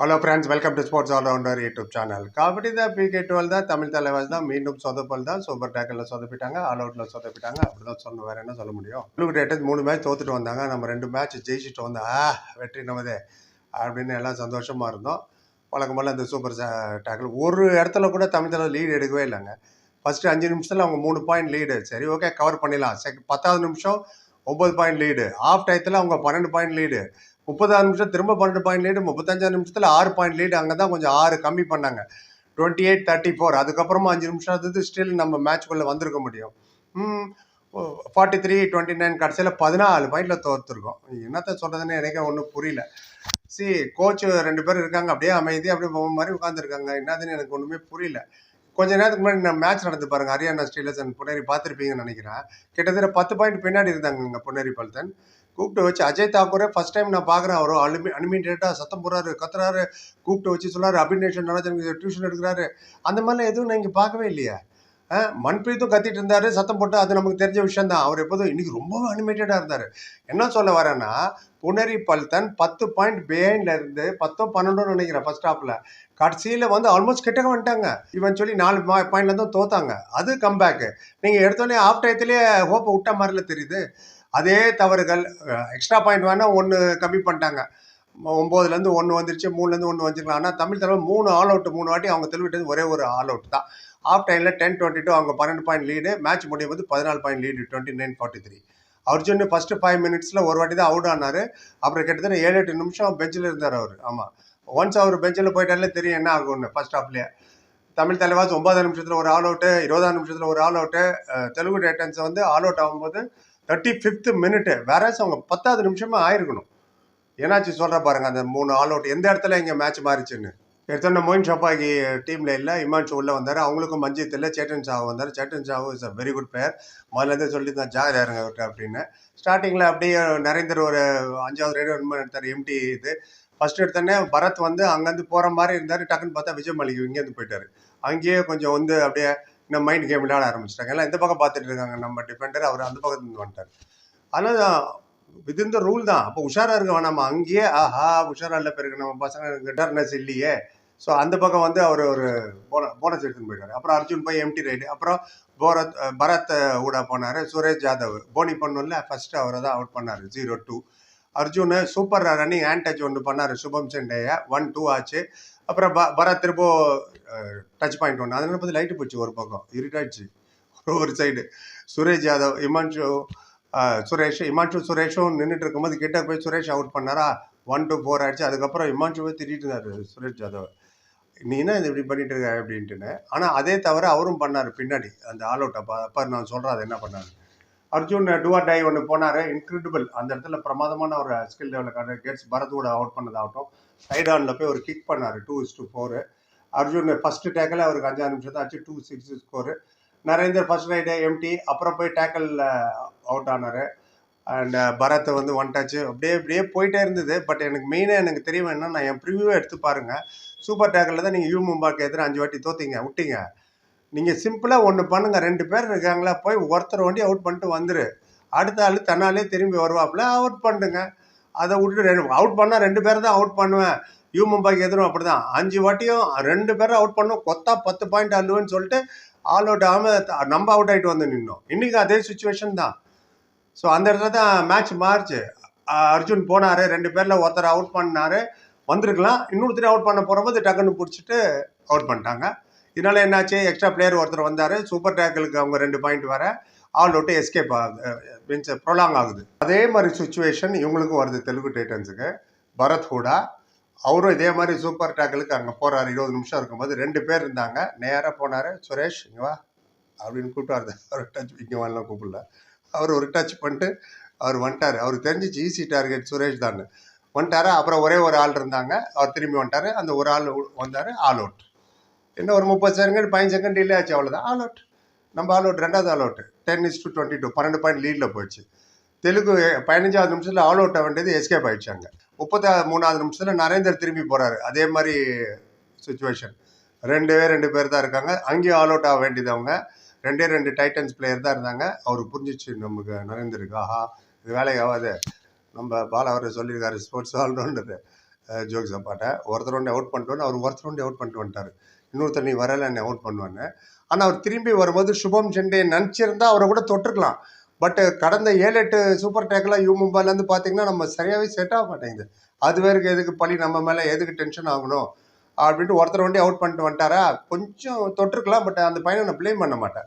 Hello friends welcome to sports allrounder YouTube channel kabaddi தான் PK twelve தான் தமிழ் தலைவாஸ் தான் மீண்டும் சொதப்பல் தான். சூப்பர் டேக்கில் சொதப்பிட்டாங்க ஆல் அவுட்டில் சொதப்பிட்டாங்க. அப்படி தான் சொல்லணும் வேறு என்ன சொல்ல முடியும்? ப்ளூ மூணு மேட்ச் தோத்துட்டு வந்தாங்க. நம்ம ரெண்டு மேட்ச் ஜெயிச்சுட்டு வந்தோம் ஆ வெற்றி நமதே அப்படின்னு எல்லாம் சந்தோஷமாக இருந்தோம். வழக்கம் போல் அந்த சூப்பர் டேக்கில் ஒரு இடத்துல கூட தமிழ் தலைவர் லீடு எடுக்கவே இல்லைங்க. ஃபஸ்ட்டு அஞ்சு நிமிஷத்தில் அவங்க மூணு பாயிண்ட் லீடு சரி ஓகே கவர் பண்ணிடலாம். செக் பத்தாவது நிமிஷம் ஒம்பது பாயிண்ட் லீடு ஆஃப் டயத்தில் அவங்க பன்னெண்டு பாயிண்ட் லீடு முப்பதாறு நிமிஷம் திரும்ப பன்னெண்டு பாயிண்ட் லீடு முப்பத்தஞ்சாறு நிமிஷத்தில் ஆறு பாயிண்ட் லீடு அங்கே தான் கொஞ்சம் ஆறு கம்மி பண்ணாங்க. டுவெண்ட்டி எயிட் தேர்ட்டி ஃபோர் அதுக்கப்புறமா அஞ்சு நிமிஷம் அது ஸ்டில் நம்ம மேட்ச்குள்ளே வந்திருக்க முடியும். ஃபார்ட்டி த்ரீ டுவெண்ட்டி நைன் கடைசியில் பதினாலு பாயிண்டில் தோற்றுருக்கோம் என்னத்த சொல்கிறதுன்னு எனக்கே ஒன்றும் புரியல. சி கோச் ரெண்டு பேர் இருக்காங்க அப்படியே அமைதி அப்படியே பொம்மை மாதிரி உட்காந்துருக்காங்க என்னதுன்னு எனக்கு ஒன்றுமே புரியல. கொஞ்ச நேரத்துக்கு முன்னாடி நான் மேட்ச் நடந்து பாருங்க ஹரியானா ஸ்டீலர்ஸ் அண்ட் புனேரி பார்த்துருப்பீங்கன்னு நினைக்கிறேன். கிட்டத்தட்ட பத்து பாயிண்ட் பின்னாடி இருந்தாங்க இங்கே புனேரி பல்தன். கூப்பிட்டு வச்சு அஜய் தாக்கூரே ஃபர்ஸ்ட் டைம் நான் பார்க்குறேன் அவர். அலுமி அனிமேட்டடாக சத்தம் போடுறாரு கத்துறாரு கூப்பிட்டு வச்சு சொல்கிறாரு அபிநேஷன் நடராஜனுக்கு டியூஷன் எடுக்கிறாரு. அந்த மாதிரிலாம் எதுவும் நான் இங்கே பார்க்கவே இல்லையா. ஆ, மன்பிரீத்தும் கத்திட்டு இருந்தாரு சத்தம் போட்டு அது நமக்கு தெரிஞ்ச விஷயம் தான் அவர் எப்போதும் இன்னைக்கு ரொம்ப அனிமேட்டடாக இருந்தார். என்ன சொல்ல வரேன்னா புனரி பல்தன் பத்து பாயிண்ட் பிஹைண்ட்ல இருந்து பத்தோ பன்னெண்டோன்னு நினைக்கிறேன் ஃபர்ஸ்ட் ஹாஃப்ல கடைசியில் வந்து ஆல்மோஸ்ட் கிட்டக்க வந்துட்டாங்க. இவன் சொல்லி நாலு பாயிண்ட்ல தான் தோத்தாங்க. அது கம்பேக்கு நீங்கள் எடுத்தோடனே ஆஃப் டயத்துலேயே ஹோப்பை விட்ட மாதிரில தெரியுது. அதே தவறுகள் எக்ஸ்ட்ரா பாயிண்ட் வேணால் ஒன்று கம்மி பண்ணிட்டாங்க. ஒம்போதுலேருந்து ஒன்று வந்துருச்சு மூணுலேருந்து ஒன்று வந்துருக்கலாம். ஆனால் தமிழ் தலைவர் மூணு ஆல் அவுட் மூணு வாட்டி அவங்க தெளிவிட்டது ஒரே ஒரு ஆல் அவுட் தான். ஆஃப் டைமில் டென் டுவெண்ட்டி டூ அவங்க பன்னெண்டு பாயிண்ட் லீடு மேட்ச் முடியும் போது பதினாலு point lead twenty nine forty three Arjun first five மினிட்ஸில் ஒரு வாட்டி தான் அவுட் ஆனார். அப்புறம் கிட்டத்தட்ட ஏழு எட்டு நிமிஷம் பெஞ்சில் இருந்தார் அவர். ஆமாம் ஒன்ஸ் அவர் பெஞ்சில் போயிட்டாலே தெரியும் என்ன ஆகும்னு ஃபர்ஸ்ட் ஹாஃப்லேயே தமிழ் தலைவாஸ் ஒன்பதாம் நிமிஷத்தில் ஒரு ஆல் அவுட்டு இருபதாம் நிமிஷத்தில் ஒரு ஆல் அவுட்டு தெலுங்கு டேட்டன்ஸ் வந்து ஆல் அவுட் ஆகும்போது தேர்ட்டி ஃபிஃப்த் மினிட்டு வேற அவங்க பத்தாவது நிமிஷமே ஆயிருக்கணும். ஏன்னாச்சு சொல்ற பாருங்க அந்த மூணு ஆல் அவுட் எந்த இடத்துல இங்கே மேட்ச் மாறிச்சுன்னு. எடுத்தோன்னே மோயின் ஷப்பாகி டீமில் இல்லை இமான்ஷு உள்ளே வந்தார் அவங்களுக்கும் மஞ்சித் இல்லை சேட்டன் சாவு வந்தார். Chetan Sahu is a very good player முதல்லேருந்தே சொல்லி தான் ஜாகிரதா இருங்க அவர்கிட்ட அப்படின்னு. ஸ்டார்டிங்கில் அப்படியே நரேந்தர் ஒரு அஞ்சாவது ரேடியோ ரன் எடுத்தார் எம்டி இது. ஃபர்ஸ்ட் எடுத்தோடனே பரத் வந்து அங்கேருந்து போகிற மாதிரி இருந்தார். டக்குன்னு பார்த்தா விஜய் மல்லிகை இங்கேருந்து போயிட்டாரு. அங்கேயே கொஞ்சம் வந்து அப்படியே இந்த மைண்ட் கேம் விளையாட ஆரம்பிச்சிட்டாங்க. எல்லாம் இந்த பக்கம் பார்த்துட்டு இருக்காங்க. நம்ம டிஃபெண்டர் அவர் அந்த பக்கத்துலேருந்து வந்துட்டார். அதனால் விதின் த ரூல் தான். அப்போ உஷாரா இருக்க வேணாமா? அங்கேயே ஆஹா உஷாரா இல்லை பிறகு நம்ம பசங்க கிட்டர்னஸ் இல்லையே. ஸோ அந்த பக்கம் வந்து அவர் ஒரு போன போனஸ் எடுத்துன்னு போயிட்டார். அப்புறம் அர்ஜுன் போய் எம்டி ரைடு அப்புறம் போரத் பரத் கூட போனார். சுரேஷ் ஜாதவ் போனி பண்ணும்ல ஃபர்ஸ்ட் அவரை தான் அவுட் பண்ணார். Zero two Arjun super running hand touch ஒன்று பண்ணார். சுபம் செண்டையை ஒன் டூ ஆச்சு. அப்புறம் ப பரத் திரும்ப டச் பாயிண்ட் ஒன்று அதனால பார்த்து லைட்டு போச்சு ஒரு பக்கம். இருட்டாச்சு. ஒரு சைடு சுரேஷ் யாதவ் இமான்ஷு சுரேஷ் இமான்ஷு சுரேஷும் நின்றுட்டு இருக்கும்போது கிட்ட போய் சுரேஷ் அவுட் பண்ணாரா? ஒன் டூ ஃபோர் ஆயிடுச்சு. அதுக்கப்புறம் இமான்ஷுவே திட்டிட்டு இருந்தார் சுரேஷ் யாதவ். நீ என்ன இது இப்படி பண்ணிட்டு இருக்க அப்படின்ட்டுன்னு. ஆனால் அதே தவிர அவரும் பண்ணார் பின்னாடி. அந்த ஆல் அவுட் அப்போ அப்போ நான் சொல்கிறேன் அது என்ன பண்ணார். அர்ஜுன் டுவா டை ஒன்று போனார். இன்க்ரெடிபிள் அந்த இடத்துல பிரமாதமான ஒரு ஸ்கில் டெவலப் கேட்ஸ் பரதோட அவுட் பண்ணதாகட்டும். சைட் ஆனில் போய் ஒரு கிக் பண்ணார். Two is two four Arjun first tackle அவருக்கு அஞ்சாறு நிமிஷம் தான் ஆச்சு two six score Narender first raid empty அப்புறம் போய் டேக்கிள் அவுட் ஆனார். அண்ட் பரத் வந்து ஒன் டச்சு அப்படியே அப்படியே போயிட்டே இருந்தது. பட் எனக்கு மெயினாக எனக்கு தெரிய வேணும்னா நான் என் ப்ரிவியூவை எடுத்து பாருங்க. சூப்பர் டேக்கில் தான் நீங்கள் யூ மும்பாக்கு எதிராக அஞ்சு வாட்டி தோத்தீங்க. விட்டீங்க. நீங்கள் சிம்பிளாக ஒன்று பண்ணுங்கள் ரெண்டு பேர் இருக்காங்களா போய் ஒருத்தர் வண்டி அவுட் பண்ணிட்டு வந்துரு. அடுத்த ஆள் தன்னாலே திரும்பி வருவாப்புல அவுட் பண்ணுங்க. அதை விட்டு ரெண்டு அவுட் பண்ணால் ரெண்டு பேர் தான் அவுட் பண்ணுவேன். யூ மும்பைக்கு எதிரும் அப்படி தான் அஞ்சு வாட்டியும் ரெண்டு பேரும் அவுட் பண்ணோம். கொத்தா பத்து பாயிண்ட் அள்ளுவேன்னு சொல்லிட்டு ஆல் அவுட் ஆகாமல் நம்ம அவுட் ஆகிட்டு வந்து நின்னோம். இன்றைக்கி அதே சுச்சுவேஷன் தான். ஸோ அந்த இடத்துல தான் மேட்ச் மாறுச்சு. அர்ஜுன் போனார் ரெண்டு பேரில் ஒருத்தர் அவுட் பண்ணார். வந்திருக்கலாம். இன்னொருத்தர் அவுட் பண்ண போகிறபோது டக்குன்னு பிடிச்சிட்டு அவுட் பண்ணிட்டாங்க. இதனால் என்னாச்சு? எக்ஸ்ட்ரா பிளேயர் ஒருத்தர் வந்தார். சூப்பர் டேக்கிளுக்கு அவங்க ரெண்டு பாயிண்ட் வர ஆல் அவுட்டு எஸ்கேப் ஆகுது. மீன்ஸ் ப்ரொலாங் ஆகுது. அதே மாதிரி சுச்சுவேஷன் இவங்களுக்கும் வருது. தெலுங்கு டைட்டன்ஸுக்கு பரத் ஹூடா அவரும் இதே மாதிரி சூப்பர் டேக்கிளுக்கு அங்கே போகிறார் இருபது நிமிஷம் இருக்கும்போது ரெண்டு பேர் இருந்தாங்க. நேராக போனார். சுரேஷ் இங்கே வா அப்படின்னு கூப்பிட்டு அவர் டச் இங்கே வரலாம் கூப்பிடல. அவர் ஒரு டச் பண்ணிட்டு அவர் வந்துட்டார். அவருக்கு தெரிஞ்சிச்சு ஈஸி டார்கெட் சுரேஷ் தான் வந்துட்டார். அப்புறம் ஒரே ஒரு ஆள் இருந்தாங்க. அவர் திரும்பி வந்துட்டார். அந்த ஒரு ஆள் வந்தார். ஆல் அவுட் இன்னும் ஒரு முப்பது செகண்ட் பதினஞ்சு செகண்ட் டிலே ஆச்சு. அவ்வளோதான் ஆல் அவுட் நம்ம ஆல் அவுட் ரெண்டாவது all out ten is to twenty two பன்னெண்டு பாயிண்ட் லீடில் போயிடுச்சு. தெலுங்கு பதினஞ்சாவது நிமிஷத்தில் ஆல் அவுட் ஆகின்றது எஸ்கேப் ஆயிடுச்சாங்க. முப்பத்தா மூணாவது நிமிஷத்தில் நரேந்தர் திரும்பி போகிறாரு அதே மாதிரி சுச்சுவேஷன் ரெண்டு பேர் ரெண்டு பேர் தான் இருக்காங்க. அங்கேயும் ஆல் அவுட் ஆக வேண்டியது அவங்க. ரெண்டே ரெண்டு டைட்டன்ஸ் பிளேயர் தான் இருந்தாங்க. அவர் புரிஞ்சிச்சு நமக்கு நரேந்தருக்கு. ஆஹா இது வேலைக்கு ஆகாது நம்ம பாலா அவர் சொல்லியிருக்காரு ஸ்போர்ட்ஸ் ஆல்ரவுண்டர் ஜோக் சப்பாட்டை ஒருத்தர் ஒன்று அவுட் பண்ணிட்டு அவர் ஒருத்தர் ஒன்று அவுட் பண்ணிட்டு வந்துட்டார். இன்னொருத்தர் நீ வரல என்னை அவுட் பண்ணுவான்னு ஆனால் அவர் திரும்பி வரும்போது சுபம் செண்டே நினச்சிருந்தா அவரை கூட தொட்டிருக்கலாம். பட் கடந்த ஏழு எட்டு சூப்பர் டேக்கெலாம் யூ மும்பைலேருந்து பார்த்தீங்கன்னா நம்ம சரியாகவே செட் ஆக மாட்டேங்குது. அது வேறுக்கு எதுக்கு பழி? நம்ம மேலே எதுக்கு டென்ஷன் ஆகணும்? அப்படின்ட்டு ஒருத்தர் வண்டி அவுட் பண்ணிட்டு வந்துட்டாரா? கொஞ்சம் தொட்டிருக்கலாம் பட் அந்த பையனை நான் ப்ளேம் பண்ண மாட்டேன்.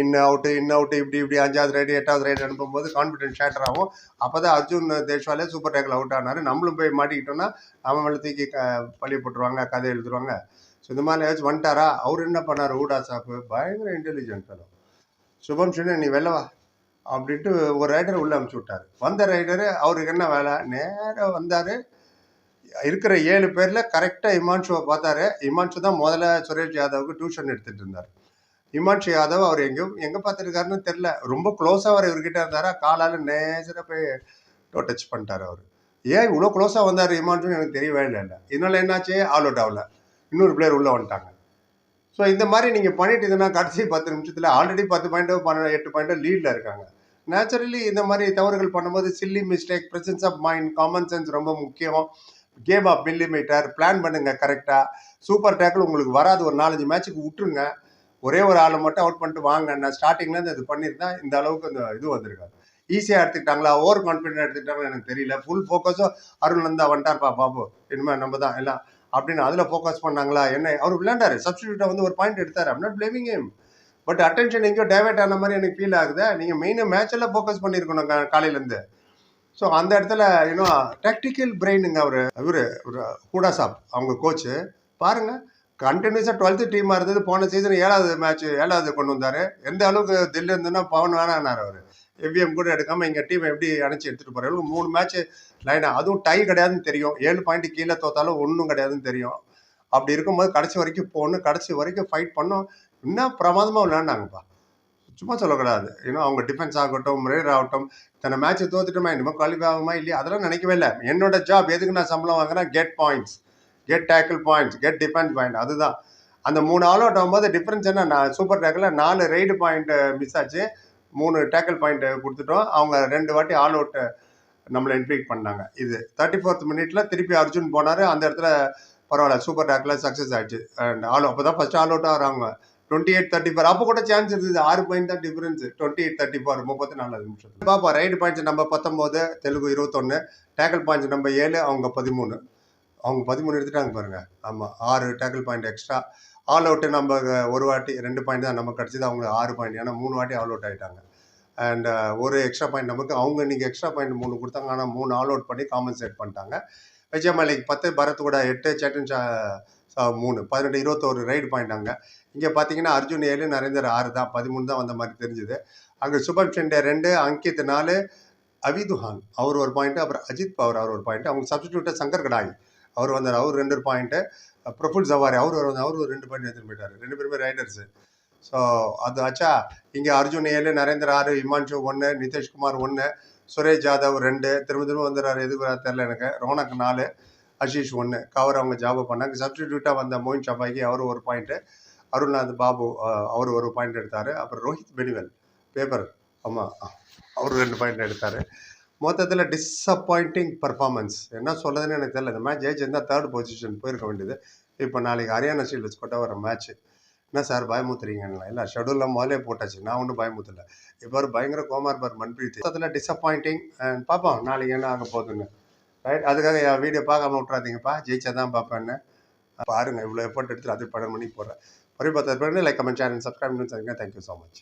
இன் அவுட்டு இன் அவுட்டு இப்படி இப்படி அஞ்சாவது ரைடு எட்டாவது ரைடு அனுப்பும்போது கான்ஃபிடென்ஸ் ஷேட்டர் ஆகும். அப்போ தான் அர்ஜுன் தேஷ்வாலே சூப்பர் டேக்கில் அவுட் ஆனார். நம்மளும் போய் மாட்டிக்கிட்டோம்னா நம்ம மேலே தூக்கி க பழி போட்டுருவாங்க கதை எழுதுருவாங்க ஸோ இந்த மாதிரி ஏதாச்சும் வந்துட்டாரா? அவர் என்ன பண்ணார்? ஊடா சாப்பு? பயங்கர இன்டெலிஜென்ட் ஃபெலோ சுபம் சின்ன நீ வெளில வா. அப்படின்ட்டு ஒரு ரைடர் உள்ளே அமுச்சு விட்டார். வந்த ரைடரு அவருக்கு என்ன வேலை? நேராக வந்தார். இருக்கிற ஏழு பேரில் கரெக்டாக இமான்ஷுவை பார்த்தாரு. இமான்ஷு தான் முதல்ல சுரேஷ் யாதவுக்கு டியூஷன் எடுத்துகிட்டு இருந்தார். இமான்ஷு யாதவ் அவர் எங்கேயும் எங்கே பார்த்துருக்காருன்னு தெரில ரொம்ப க்ளோஸாக அவர் இவர்கிட்ட இருந்தாரா? காலால் நேசராக போய் டச் பண்ணிட்டார் அவர். ஏன் இவ்வளோ க்ளோஸாக வந்தார் இமான்ஷுன்னு எனக்கு தெரியவே இல்லை இல்லை. என்னாச்சு? ஆல் அவுட் ஆகல. இன்னொரு பிளேயர் உள்ளே வந்துட்டாங்க. ஸோ இந்த மாதிரி நீங்கள் பண்ணிட்டு இதுனா கடைசி பத்து நிமிஷத்தில் ஆல்ரெடி பத்து பாயிண்ட்டோ பன்னெண்டு எட்டு பாயிண்ட்டோ லீடில் இருக்காங்க. நேச்சுரலி இந்த மாதிரி தவறுகள் பண்ணும்போது silly mistake presence of mind common sense ரொம்ப முக்கியம். கேம் ஆஃப் மில்லிமீட்டர் பிளான் பண்ணுங்க கரெக்டாக சூப்பர் டேக்கிள் உங்களுக்கு வராது. ஒரு நாலஞ்சு மேட்ச்சுக்கு விட்டுருங்க. ஒரே ஒரு ஆளை மட்டும் அவுட் பண்ணிட்டு வாங்க. நான் ஸ்டார்டிங்லேருந்து இது பண்ணியிருந்தா இந்த அளவுக்கு இந்த இது வந்திருக்காது. ஈஸியாக எடுத்துக்கிட்டாங்களா? Over confident எடுத்துக்கிட்டாங்களா? எனக்கு தெரியல. ஃபுல் ஃபோக்கஸும் அருண் இருந்தா வந்துட்டார்ப்பா பாபு இனிமேல் நம்ம தான் எல்லாம் அப்படின்னு அதில் ஃபோக்கஸ் பண்ணாங்களா? என்ன? அவர் விளையாண்டாரு. சப்ஸ்டியூட்டை வந்து ஒரு பாயிண்ட் எடுத்தார். I'm not blaming him. But attention எங்கேயோ டைவெர்ட் ஆன மாதிரி எனக்கு ஃபீல் ஆகுது. நீங்கள் மெயினாக மேட்ச் எல்லாம் ஃபோக்கஸ் பண்ணியிருக்கணும் காலையிலேருந்து. ஸோ அந்த இடத்துல இன்னும் டாக்டிக்கல் பிரெயினுங்க அவர் இவர் கூடா சாப் அவங்க கோச்சு பாருங்க கண்டினியூஸாக டுவெல்த்து டீமாக இருந்தது. போன சீசன் ஏழாவது மேட்ச் ஏழாவது கொண்டு வந்தார். எந்த அளவுக்கு தில்லு இருந்ததுன்னா பவன் வேணான்னார் அவர். எவ்விஎம் கூட எடுக்காமல் எங்கள் டீம் எப்படி அணைச்சி எடுத்துகிட்டு போகிறாரு மூணு மேட்ச் லைனாக அதுவும் டை கிடையாதுன்னு தெரியும். ஏழு பாயிண்ட் கீழே தோத்தாலும் ஒன்றும் கிடையாதுன்னு தெரியும். அப்படி இருக்கும்போது கடைசி வரைக்கும் போகணும். கடைசி வரைக்கும் ஃபைட் பண்ணோம் இன்னும் பிரமாதமாக விளையாண்டாங்கப்பா. சும்மா சொல்லக்கூடாது. இன்னும் அவங்க டிஃபென்ஸ் ஆகட்டும் முரேர் ஆகட்டும் தன்னை மேட்ச்சை தோத்துட்டோமா இனிமேல் குவாலிஃபை ஆகுமா இல்லையா? அதெல்லாம் நினைக்கவே இல்லை. என்னோட ஜாப் எதுக்கு நான் சம்பளம் வாங்குறேன் get points get tackle points get defence point அதுதான். அந்த மூணு ஆல் அவுட் ஆகும்போது டிஃப்ரென்ஸ் என்ன? நான் சூப்பர் டேக்கில் நாலு ரைடு பாயிண்ட்டு மிஸ் ஆச்சு. மூணு டேக்கிள் பாயிண்ட்டு கொடுத்துட்டோம். அவங்க ரெண்டு வாட்டி ஆல் அவுட்டு நம்மளை இன்ஃபீட் பண்ணாங்க. இது தேர்ட்டி ஃபோர்த் மினிட்ல திருப்பி அர்ஜுன் போனார். அந்த இடத்துல பரவாயில்ல சூப்பர் டேக்கில் சக்ஸஸ் ஆயிடுச்சு. அண்ட் ஆல் அப்போ தான் ஃபஸ்ட் ஆல் அவுட் ஆகிறாங்க. டுவெண்ட்டி எயிட் தேர்ட்டி ஃபோர் அப்போ கூட சான்ஸ் இருந்தது. ஆறு பாயிண்ட் தான் difference twenty eight thirty four முப்பத்தி நாலு நிமிஷம் பாப்பா ரைடு பாயிண்ட்ஸ் நம்ம பத்தொம்போது தெலுங்கு இருபத்தொன்று டேக்கிள் பாயிண்ட்ஸ் நம்ம ஏழு அவங்க பதிமூணு. அவங்க பதிமூணு எடுத்துட்டாங்க பாருங்க. ஆமாம் ஆறு tackle point extra all out நம்ம ஒரு வாட்டி ரெண்டு பாயிண்ட் தான் நமக்கு கிடச்சிது. அவங்க ஆறு பாயிண்ட் ஏன்னா மூணு வாட்டி ஆல் அவுட் ஆகிட்டாங்க அண்ட் ஒரு எக்ஸ்ட்ரா பாயிண்ட் நமக்கு அவங்க நீங்கள் எக்ஸ்ட்ரா பாயிண்ட் மூணு கொடுத்தாங்க. ஆனால் மூணு ஆல் அவுட் பண்ணி காம்பன்சேட் பண்ணிட்டாங்க. விஜயமலைக்கு பத்து பரத் கூட எட்டு சேட்டன் சா- மூணு. பதினெட்டு இருபத்தோரு ரைடு பாயிண்ட் அங்கே. இங்கே பார்த்தீங்கன்னா அர்ஜுன் ஏழு நரேந்தர் ஆறு தான். பதிமூணு தான் வந்த மாதிரி தெரிஞ்சுது. அங்கே சுபம் ஷெண்டே ரெண்டு அங்கித் நாலு அவிதுஹான் அவர் ஒரு பாயிண்ட்டு அப்புறம் அஜித் பவர் அவர் ஒரு பாயிண்ட் அவங்க சப்ஸ்டியூட்டர் சங்கர் கடாய். அவர் வந்தார் அவர் ரெண்டு பாயிண்ட்டு பிரபுல் ஜவாரி அவர் ஒரு அவர் ஒரு ரெண்டு பாயிண்ட் எடுத்துகிட்டு போயிட்டார். ரெண்டு பேருமே ரைடர்ஸு ஸோ அது ஆச்சா? இங்கே அர்ஜுன் ஏழு நரேந்திர ஆறு இமான்ஷு ஒன்று நிதிஷ்குமார் ஒன்று சுரேஷ் ஜாதவ் ரெண்டு திரும்ப திரும்ப வந்துடுறாரு. எதுக்கு தெரில எனக்கு. ரோனக் நாலு அஷீஷ் ஒன்று கவர் அவங்க ஜாப் பண்ணாங்க. சப்ஸ்டிடியூட்டாக வந்த மோயின் சபாய்க்கு அவர் ஒரு பாயிண்ட்டு அருள்நாத் பாபு அவர் ஒரு பாயிண்ட் எடுத்தார். அப்புறம் ரோஹித் பெனிவல் பேப்பர் ஆமாம் அவர் ரெண்டு பாயிண்ட் எடுத்தார். மொத்தத்தில் டிஸப்பாயிண்டிங் பர்ஃபார்மன்ஸ் என்ன சொல்லுதுன்னு எனக்கு தெரியல. இந்த மேட்ச் ஜெயிச்சிருந்தா தேர்ட் பொசிஷன் போயிருக்க வேண்டியது. இப்போ நாளைக்கு ஹரியானா ஷீல்ட்ஸ் கொட்ட வர மேட்ச் என்ன சார் பயமுத்துறீங்கன்னா இல்லை ஷெடியூலில் முதலே போட்டாச்சு. நான் ஒன்றும் பயமுத்தல இப்போ ஒரு பயங்கர கோமார் பார் மன்பிரீத் மொத்தத்தில் டிஸப்பாயிண்டிங் பார்ப்போம் நாளைக்கு என்ன ஆக போகுதுன்னு. ரைட் அதுக்காக என் வீடியோ பார்க்காம விட்றாதீங்கப்பா ஜெயிச்சா தான் பார்ப்பேன்னு பாருங்க இவ்வளோ எஃபர்ட் எடுத்து அது படம் மணிக்கு போடுறேன் பரி பார்த்து லைக் கமெண்ட் சேனல் சப்ஸ்கிரைப் பண்ணி தேங்க்யூ ஸோ மச்